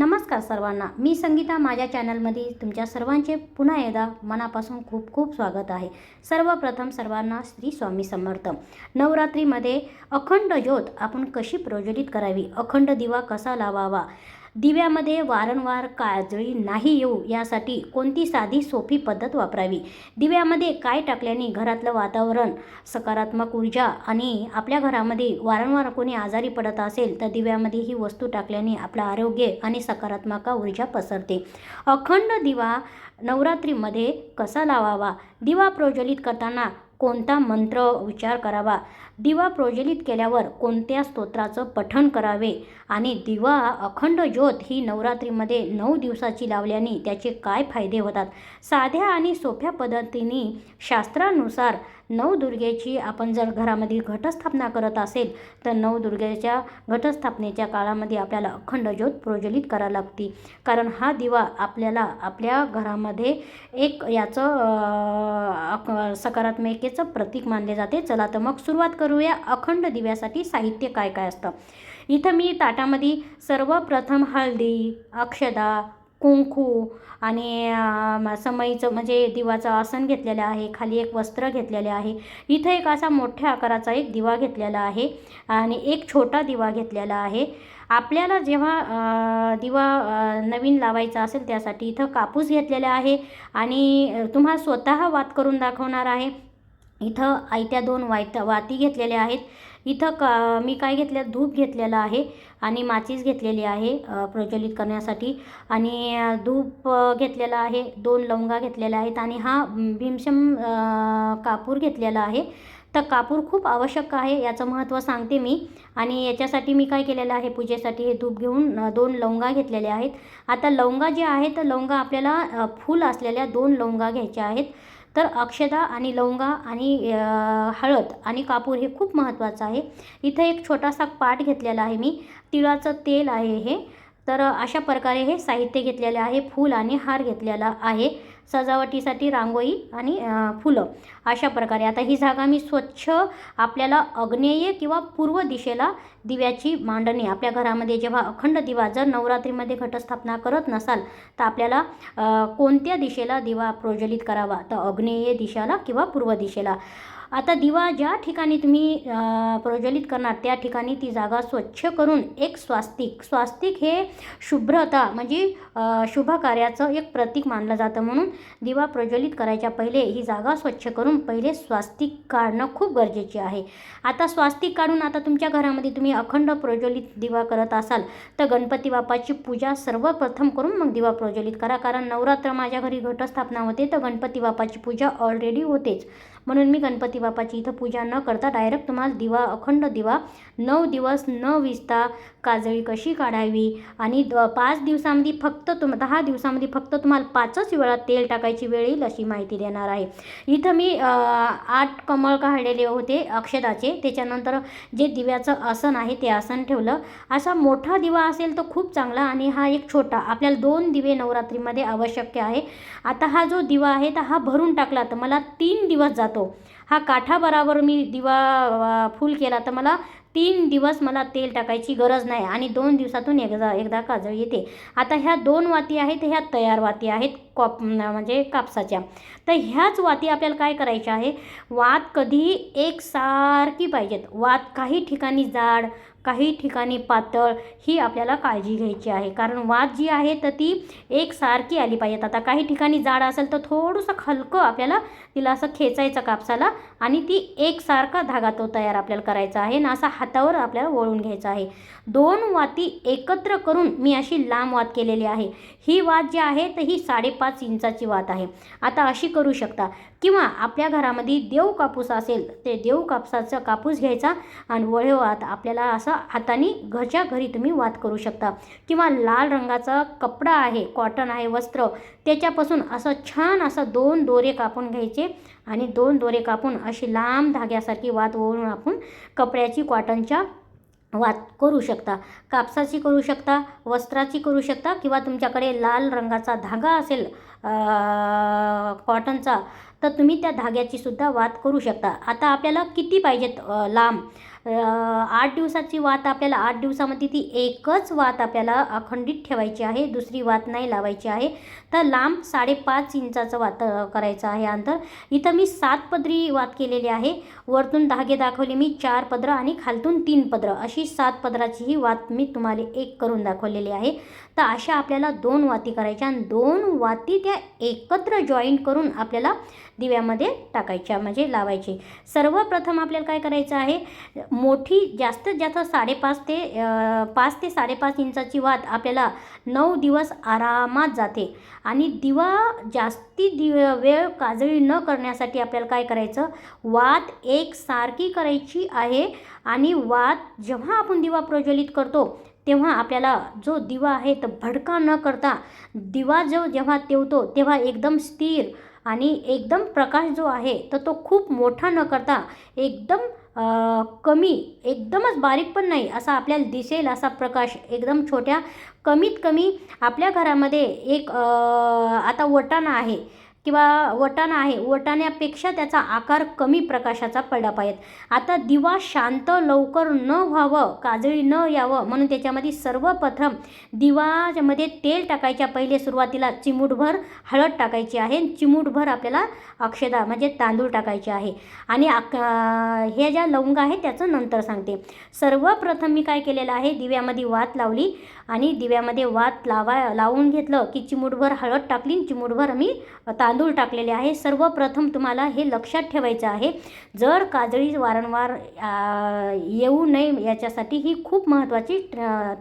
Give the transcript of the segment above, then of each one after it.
नमस्कार सर्वांना. मी संगीता. माझ्या चॅनलमध्ये तुमच्या सर्वांचे पुन्हा एकदा मनापासून खूप खूप स्वागत आहे. सर्वप्रथम सर्वांना श्री स्वामी समर्थ. नवरात्रीमध्ये अखंड ज्योत आपण कशी प्रज्वलित करावी? अखंड दिवा कसा लावावा? दिव्यामध्ये वारंवार काजळी नाही येऊ यासाठी कोणती साधी सोपी पद्धत वापरावी? दिव्यामध्ये काय टाकल्याने घरातलं वातावरण सकारात्मक ऊर्जा आणि आपल्या घरामध्ये वारंवार कोणी आजारी पडत असेल तर दिव्यामध्ये ही वस्तू टाकल्याने आपलं आरोग्य आणि सकारात्मक ऊर्जा पसरते. अखंड दिवा नवरात्रीमध्ये कसा लावावा? दिवा प्रज्वलित करताना कोणता मंत्र उच्चार करावा? दिवा प्रज्वलित केल्यावर कोणत्या स्तोत्राचं पठण करावे? आणि दिवा अखंड ज्योत ही नवरात्रीमध्ये नऊ दिवसाची लावल्याने त्याचे काय फायदे होतात? साध्या आणि सोप्या पद्धतीने शास्त्रानुसार नवदुर्गेची आपण जर घरामध्ये घटस्थापना करत असेल तर नवदुर्गेच्या घटस्थापनेच्या काळामध्ये आपल्याला अखंड ज्योत प्रज्वलित करावी लागते. कारण हा दिवा आपल्याला आपल्या घरामध्ये एक याचं अ, सकारात्मकतेचं प्रतीक मानले जाते. चला तर मग सुरुवात करूया अखंड दिव्यासाठी साहित्य काय काय असतं. इथं मी ताटामध्ये सर्वप्रथम हळदी अक्षदा कुंकू आणि समईचं म्हणजे दिवाचं आसन घेतलेलं आहे खाली एक वस्त्र घेतलेले आहे. इथं एक असा मोठ्या आकाराचा एक दिवा घेतलेला आहे आणि एक छोटा दिवा घेतलेला आहे. आपल्याला जेव्हा दिवा नवीन लावायचा असेल त्यासाठी इथं कापूस घेतलेला आहे आणि तुम्हा तुम्हाला स्वतः वात करून दाखवणार आहे. इथं आयत्या दोन वायत वाती घेतलेल्या आहेत. इथं का मी काय घेतलं धूप घेतलेलं आहे आणि माचीस घेतलेली आहे प्रज्वलित करण्यासाठी. आणि धूप घेतलेला आहे दोन लवंगा घेतलेल्या आहेत आणि हा भीमशम कापूर घेतलेला आहे. तर कापूर खूप आवश्यक आहे याचं महत्त्व सांगते मी. आणि याच्यासाठी मी काय केलेलं आहे पूजेसाठी हे धूप घेऊन दोन लवंगा घेतलेल्या आहेत. आता लवंगा जे आहे तर लवंगा आपल्याला फूल असलेल्या दोन लवंगा घ्यायच्या आहेत. तर अक्षदा आणि लवंगा आणि हळद आणि कापूर हे खूप महत्त्वाचं आहे. इथं एक छोटासा पाट घेतलेला आहे मी. तिळाचं तेल आहे हे. तर अशा प्रकारे हे साहित्य घेतलेले आहे फूल आणि हार घेतलेला आहे. सजावटीसाठी रांगोळी आणि फुलं अशा प्रकारे. आता ही जागा मी स्वच्छ आपल्याला अग्नेय किंवा पूर्व दिशेला दिव्याची मांडणी आपल्या घरामध्ये जेव्हा अखंड दिवा जर नवरात्रीमध्ये घटस्थापना करत नसाल तर आपल्याला कोणत्या दिशेला दिवा प्रज्वलित करावा? तर अग्नेय दिशेला किंवा पूर्व दिशेला. आता दिवा ज्या ठिकाणी तुम्ही प्रज्वलित करणार त्या ठिकाणी ती जागा स्वच्छ करून एक स्वास्तिक. स्वास्तिक हे शुभ्रता म्हणजे शुभ कार्याचं एक प्रतीक मानलं जातं म्हणून दिवा प्रज्वलित करायच्या पहिले ही जागा स्वच्छ करून पहिले स्वास्तिक काढणं खूप गरजेचे आहे. आता स्वास्तिक काढून आता तुमच्या घरामध्ये तुम्ही अखंड प्रज्वलित दिवा करत असाल तर गणपती बाप्पाची पूजा सर्वप्रथम करून मग दिवा प्रज्वलित करा. कारण नवरात्र माझ्या घरी घटस्थापना होते तर गणपती बाप्पाची पूजा ऑलरेडी होतेच. म्हणून मी गणपती बाप्पाची इथं पूजा न करता डायरेक्ट तुम्हाला दिवा अखंड दिवा नऊ दिवस न विजता काजळी कशी काढावी? आणि द पाच दिवसामध्ये फक्त तुम दहा दिवसामध्ये फक्त तुम्हाला पाचच वेळा तेल टाकायची वेळ येईल अशी माहिती देणार आहे. इथं मी आठ कमळ काढलेले होते अक्षदाचे त्याच्यानंतर जे दिव्याचं आसन आहे ते आसन ठेवलं. असा मोठा दिवा असेल तर खूप चांगला आणि हा एक छोटा आपल्याला दोन दिवे नवरात्रीमध्ये आवश्यक आहे. आता हा जो दिवा आहे तर हा भरून टाकला तर मला तीन दिवस जातो हा काठाबराबर मी दिवा फुल केला तर मला तीन दिवस मला तेल टाकायची गरज नाही आणि दोन दिवसातून एकदा एकदा काजळ येते. आता ह्या दोन वाती आहेत ह्या तयार वाती आहेत कॉप म्हणजे कापसाच्या. तर ह्याच वाती आपल्याला काय करायच्या आहे? वात कधीही एकसारखी पाहिजेत. वात काही ठिकाणी जाड काही ठिकाणी पातळ ही आपल्याला काळजी घ्यायची आहे. कारण वात जी आहे तर ती एकसारखी आली पाहिजेत. आता काही ठिकाणी जाड असेल तर थोडंसं हलकं आपल्याला तिला असं खेचायचं कापसाला आणि ती एकसारखा धागा तो तयार आपल्याला करायचा आहे ना असा हातावर आपल्याला वळून घ्यायचा आहे. दोन वाती एकत्र करून मी अशी लांब वात केलेली आहे. ही वात जी आहे तर ही साडेपाच इंचाची वात आहे. आता अशी करू शकता. किंवा आपल्या घरामध्ये देव कापूस असेल ते देव कापसाचा कापूस घ्यायचा आणि वळेवात आपल्याला असं हाताने घरच्या घरी तुम्ही वात करू शकता. किंवा लाल रंगाचा कपडा आहे कॉटन आहे वस्त्र त्याच्यापासून असं छान असं दोन दोरे कापून घ्यायचे आणि दोन दोरे कापून अशी लांब धाग्यासारखी वात ओळून आपण कपड्याची कॉटनच्या वात करू शकता. कापसाची करू शकता वस्त्राची करू शकता किंवा तुमच्याकडे लाल रंगाचा धागा असेल कॉटनचा तर तुम्ही त्या धाग्याची सुद्धा वात करू शकता. आता आपल्याला किती पाहिजेत लांब? आठ दिवसाची वात आपल्याला आठ दिवसामध्ये ती एकच वात आपल्याला अखंडित ठेवायची आहे दुसरी वात नाही लावायची आहे. तर लांब साडेपाच इंचाचं वात करायचं आहे अंतर. इथं मी सात पदरी वात केलेली आहे. वरतून धागे दाखवले मी चार पदरं आणि खालतून तीन पदरं. अशी सात पदराची ही वात मी तुम्हाला एक करून दाखवलेली आहे. तर अशा आपल्याला दोन वाती करायच्या आणि दोन वाती त्या एकत्र जॉईंट करून आपल्याला दिव्यामध्ये टाकायच्या म्हणजे लावायचे. सर्वप्रथम आपल्याला काय करायचं आहे मोठी जास्तीत जास्त साडेपाच ते पाच ते साडेपाच इंचाची वात आपल्याला नऊ दिवस आरामात जाते. आणि दिवा जास्ती दिव वेळ काजळी न करण्यासाठी आपल्याला काय करायचं वात एक सारखी करायची आहे. आणि वात जेव्हा आपण दिवा प्रज्वलित करतो तेव्हा आपल्याला जो दिवा आहे तो भडका न करता दिवा जो जेव्हा तेवतो तेव्हा एकदम स्थिर आणि एकदम प्रकाश जो आहे तर तो खूप मोठा न करता एकदम कमी एकदमच बारीक पण नाही असा आपल्याला दिसेल असा प्रकाश एकदम छोट्या कमीत कमी आपल्या घरामध्ये एक आता वटाणा आहे. किंवा वटाणा आहे वटाण्यापेक्षा त्याचा आकार कमी प्रकाशाचा पडला पाहिजे. आता दिवा शांत लवकर न व्हावं काजळी न यावं म्हणून त्याच्यामध्ये सर्वप्रथम दिवामध्ये तेल टाकायच्या. पहिले सुरुवातीला चिमूटभर हळद टाकायची आहे. चिमूटभर आपल्याला अक्षदा म्हणजे तांदूळ टाकायचे आहे. आणि आक हे ज्या लवंग आहे त्याचं नंतर सांगते. सर्वप्रथम मी काय केलेलं आहे दिव्यामध्ये वात लावली. आणि दिव्यामध्ये वात लावा लावून घेतलं की चिमूटभर हळद टाकली आणि चिमूटभर मी तांदूळ टाकलेले आहे. सर्वप्रथम तुम्हाला हे लक्षात ठेवायचं आहे. जर काजळी वारंवार येऊ नये याच्यासाठी ही खूप महत्त्वाची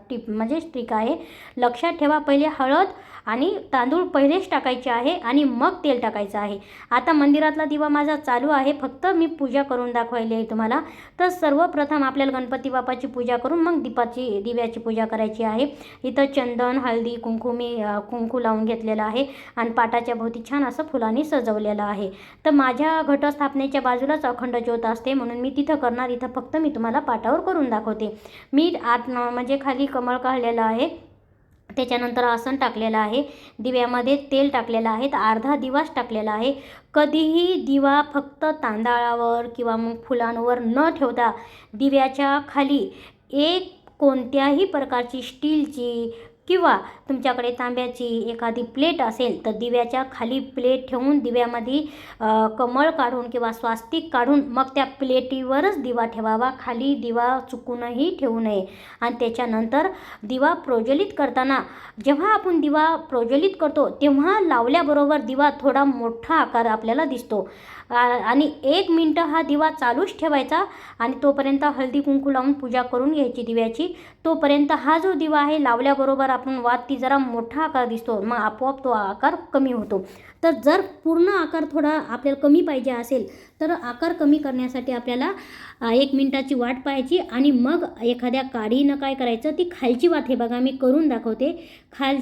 टिप म्हणजे ट्रिक आहे. लक्षात ठेवा. पहिले हळद आणि तांदूळ पहिलेच टाकायचे आहे आणि मग तेल टाकायचं आहे. आता मंदिरातला दिवा माझा चालू आहे. फक्त मी पूजा करून दाखवायली आहे तुम्हाला. तर सर्वप्रथम आपल्याला गणपती बाप्पाची पूजा करून मग दीपाची दिव्याची पूजा करायची आहे. इथं चंदन हळदी कुंकू मी कुंकू लावून घेतलेलं आहे आणि पाटाच्या भोवती छान असं फुलांनी सजवलेलं आहे. तर माझ्या घटस्थापनेच्या बाजूलाच अखंड ज्योत असते म्हणून मी तिथं करणार. इथं फक्त मी तुम्हाला पाटावर करून दाखवते. मी आत म्हणजे खाली कमळ काढलेलं आहे. त्याच्यानंतर आसन टाकलेलं आहे. दिव्यामध्ये तेल टाकलेलं आहे. तर अर्धा दिवाच टाकलेला आहे. कधीही दिवा फक्त तांदळावर किंवा मग फुलांवर न ठेवता दिव्याच्या खाली एक कोणत्याही प्रकारची स्टीलची किंवा तुमच्याकडे तांब्याची एखादी प्लेट असेल तर दिव्याच्या खाली प्लेट ठेवून दिव्यामध्ये कमळ काढून किंवा स्वास्तिक काढून मग त्या प्लेटीवरच दिवा ठेवावा. खाली दिवा चुकूनही ठेवू नये. आणि त्याच्यानंतर दिवा प्रज्वलित करताना जेव्हा आपण दिवा प्रज्वलित करतो तेव्हा लावल्याबरोबर दिवा थोडा मोठा आकार आपल्याला दिसतो. आणि एक मिनटं हा दिवा चालूच ठेवायचा आणि तोपर्यंत हळदी कुंकू लावून पूजा करून घ्यायची दिव्याची. तोपर्यंत हा जो दिवा आहे लावल्याबरोबर आपण वात ती जरा मोठा आकार दिसतो मग आपोआप तो आकार कमी होतो. तर जर पूर्ण आकार थोडा आपल्याला कमी पाहिजे असेल तर आकार कमी करण्यासाठी आपल्याला एक मिनटाची वाट पाहायची आणि मग एखाद्या काडीनं काय करायचं ती खालची वात हे बघा मी करून दाखवते. खाल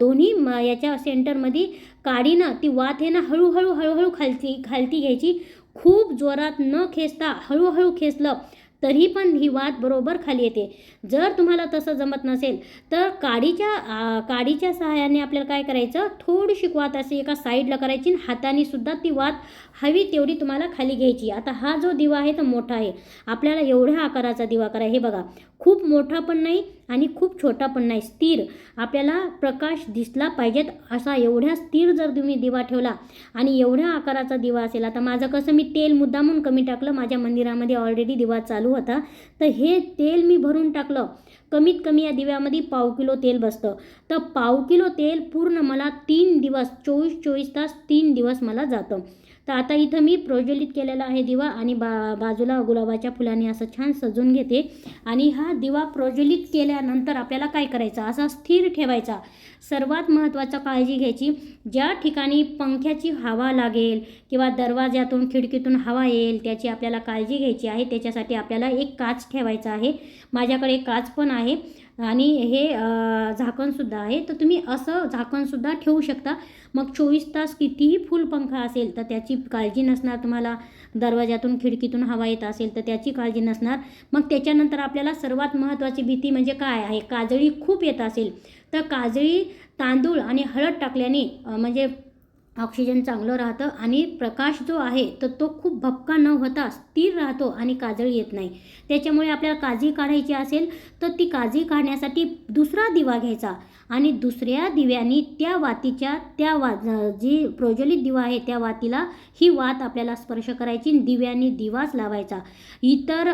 दोन्ही म- याच्या सेंटरमध्ये काडीनं ती वात आहे ना हळूहळू हळूहळू खालती खालती घ्यायची. खूप जोरात न खेचता हळूहळू खेचलं तरी पण ही वात बरोबर खाली येते. जर तुम्हाला तसं जमत नसेल तर काडीच्या काडीच्या सहाय्याने आपल्याला काय करायचं? थोडीशी वात अशी एका साईडला करायची आणि हाताने सुद्धा ती वात हवी तेवढी तुम्हाला खाली घ्यायची. आता हा जो दिवा आहे तो मोठा आहे. आपल्याला एवढ्या आकाराचा दिवा करा. हे बघा खूप मोठा पण नाही आणि खूप छोटा पण नाही. स्थिर आपल्याला प्रकाश दिसला पाहिजेत. असा एवढ्या स्थिर जर तुम्ही दिवा ठेवला आणि एवढ्या आकाराचा दिवा असेल आता माझं कसं मी तेल मुद्दामून कमी टाकलं. माझ्या मंदिरामध्ये ऑलरेडी दिवा चालू होता. तर हे तेल मी भरून टाकलं. कमीत कमी या दिव्यामध्ये पाव किलो तेल बसतं. तर पाव किलो तेल पूर्ण मला तीन दिवस चोवीस चोवीस तास तीन दिवस मला जातं. तर आता इथं मी प्रज्वलित केलेला आहे दिवा आणि बा बाजूला गुलाबाच्या फुलांनी असं छान सजून घेते. आणि हा दिवा प्रज्वलित केल्यानंतर आपल्याला काय करायचं? असा स्थिर ठेवायचा. सर्वात महत्त्वाचा काळजी घ्यायची. ज्या ठिकाणी पंख्याची हवा लागेल किंवा दरवाज्यातून खिडकीतून हवा येईल त्याची आपल्याला काळजी घ्यायची आहे. त्याच्यासाठी आपल्याला एक काच ठेवायचा आहे. माझ्याकडे काच पण आहे. आणि हे झाकणसुद्धा आहे. तर तुम्ही असं झाकणसुद्धा ठेवू शकता. मग चोवीस तास कितीही फुल पंखा असेल तर त्याची काळजी नसणार तुम्हाला. दरवाजातून खिडकीतून हवा येत असेल तर त्याची काळजी नसणार. मग त्याच्यानंतर आपल्याला सर्वात महत्त्वाची भीती म्हणजे काय आहे? काजळी खूप येत असेल. तर काजळी तांदूळ आणि हळद टाकल्याने म्हणजे ऑक्सिजन चांगलं राहतं आणि प्रकाश जो आहे तर तो खूप भपका न होता स्थिर राहतो आणि काजळी येत नाही. त्याच्यामुळे आपल्याला काळजी काढायची असेल तर ती काळजी काढण्यासाठी दुसरा दिवा घ्यायचा आणि दुसऱ्या दिव्याने त्या वातीच्या त्या वा जी प्रज्वलित दिवा आहे त्या वातीला ही वात आपल्याला स्पर्श करायची आणि दिव्यानी दिवाच लावायचा. इतर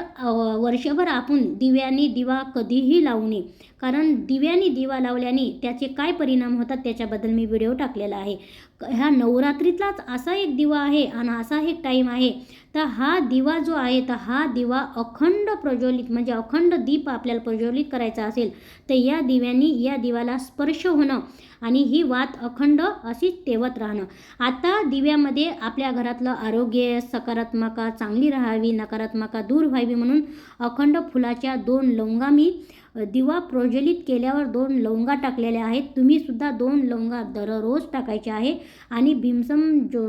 वर्षभर आपण दिव्यानी दिवा कधीही लावू नये. कारण दिव्याने दिवा लावल्याने त्याचे काय परिणाम होतात त्याच्याबद्दल मी व्हिडिओ टाकलेला आहे. ह्या नवरात्रीतलाच असा एक दिवा आहे आणि असा एक टाईम आहे. तर हा दिवा जो आहे तर हा दिवा अखंड प्रज्वलित म्हणजे अखंड दीप आपल्याला प्रज्वलित करायचा असेल तर या दिव्यांनी या दिवाला स्पर्श होणं आणि ही वात अखंड अशी तेवत राहणं. आता दिव्यामध्ये आपल्या घरातलं आरोग्य सकारात्मका चांगली राहावी नकारात्मका दूर व्हावी म्हणून अखंड फुलाच्या दोन लवंगा मी दिवा प्रज्वलित केल्यावर दोन लवंगा टाकलेल्या आहेत. तुम्ही सुद्धा दोन लवंगा दररोज टाकायचे आहे. आणि भीमसम जो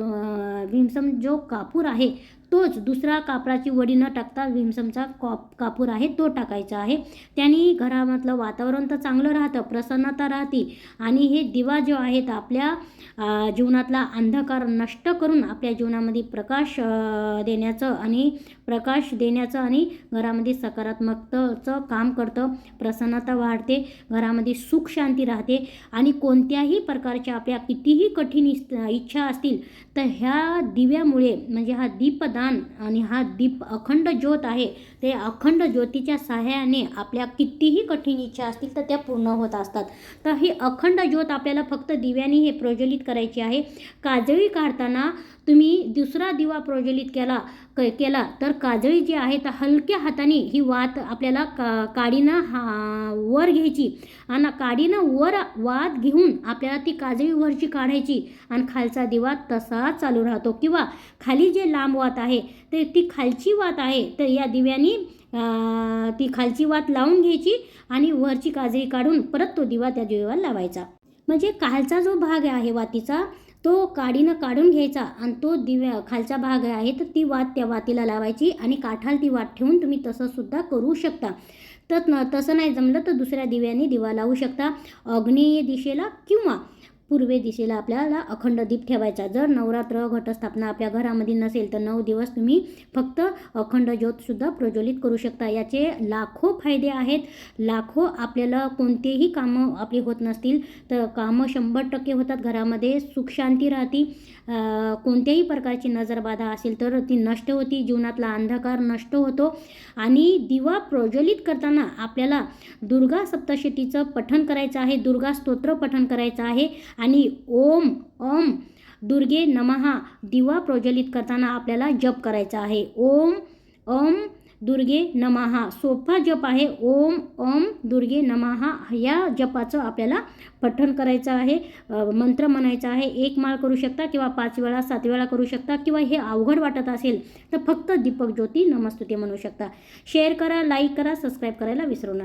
भीमसम जो कापूर आहे तोच दुसरा कापराची वडी न टाकता भीमसमचा कॉप कापूर आहे तो टाकायचा आहे. त्यांनी घरामधलं वातावरण तर चांगलं राहतं प्रसन्नता राहते. आणि हे दिवा जो आहे तर आपल्या जीवनातला अंधकार नष्ट करून आपल्या जीवनामध्ये प्रकाश देण्याचं आणि प्रकाश देण्याचं आणि घरामध्ये सकारात्मकतेचं काम करतं. प्रसन्नता वाढते घरामध्ये सुख शांती राहते. आणि कोणत्याही प्रकारच्या आपल्या कितीही कठीण इच्छा असतील तर ह्या दिव्यामुळे म्हणजे हा दीपदान आणि हा दीप अखंड ज्योत आहे ते अखंड ज्योतीच्या सहाय्याने आपल्या कितीही कठीण इच्छा असतील तर त्या पूर्ण होत असतात. तर ही अखंड ज्योत आपल्याला फक्त दिव्याने हे प्रज्वलित करायची आहे. काजळी काढताना तुम्ही दुसरा दिवा प्रज्वलित केला क केला तर काजळी जी आहे तर हलक्या हाताने ही वात आपल्याला का काडीनं हा वर घ्यायची आणि काडीनं वर वात घेऊन आपल्याला ती काजळी वरची काढायची आणि खालचा दिवा तसाच चालू राहतो. किंवा खाली जे लांब वात आहे आहे. तर ती खालची वात आहे. तर या दिव्यानी ती खालची वात लावून घ्यायची आणि वरची काजळी काढून परत तो दिवा त्या दिव्याला लावायचा. म्हणजे खालचा जो भाग आहे वातीचा तो काडीनं काढून घ्यायचा आणि तो दिव्या खालचा भाग आहे तर ती वात त्या वातीला लावायची आणि काठाला ती वात ठेवून तुम्ही तसंसुद्धा करू शकता. तर न तसं नाही जमलं तर दुसऱ्या दिव्याने दिवा लावू शकता. अग्नेय दिशेला किंवा पूर्वे दिशेला आपल्याला अखंड दीप ठेवायचा. जर नवरात्र घटस्थापना आपल्या घरामध्ये नसेल तर नऊ दिवस तुम्ही फक्त अखंड ज्योतसुद्धा प्रज्वलित करू शकता. याचे लाखो फायदे आहेत. लाखो आपल्याला कोणतेही कामं आपली होत नसतील तर कामं शंभर टक्के होतात घरामध्ये. सुखशांती राहती. राहते कोणत्याही प्रकारची नजरबाधा असेल तर ती नष्ट होती. जीवनातला अंधकार नष्ट होतो. आणि दिवा प्रज्वलित करताना आपल्याला दुर्गा सप्तशतीचं पठण करायचं आहे. दुर्गा स्तोत्र पठण करायचं आहे. आणि ओम ओम दुर्गे नमहा दिवा प्रज्वलित करताना आपल्याला जप करायचा आहे. ओम ओम दुर्गे नमहा सोपा जप आहे. ओम ओम दुर्गे नमहा या जपाचं आपल्याला पठण करायचं आहे. मंत्र म्हणायचा आहे. एक माळ करू शकता किंवा पाच वेळा सात वेळा करू शकता किंवा हे अवघड वाटत असेल तर फक्त दीपक ज्योती नमस्तुते म्हणू शकता. शेअर करा लाईक करा सबस्क्राईब करायला विसरू नका.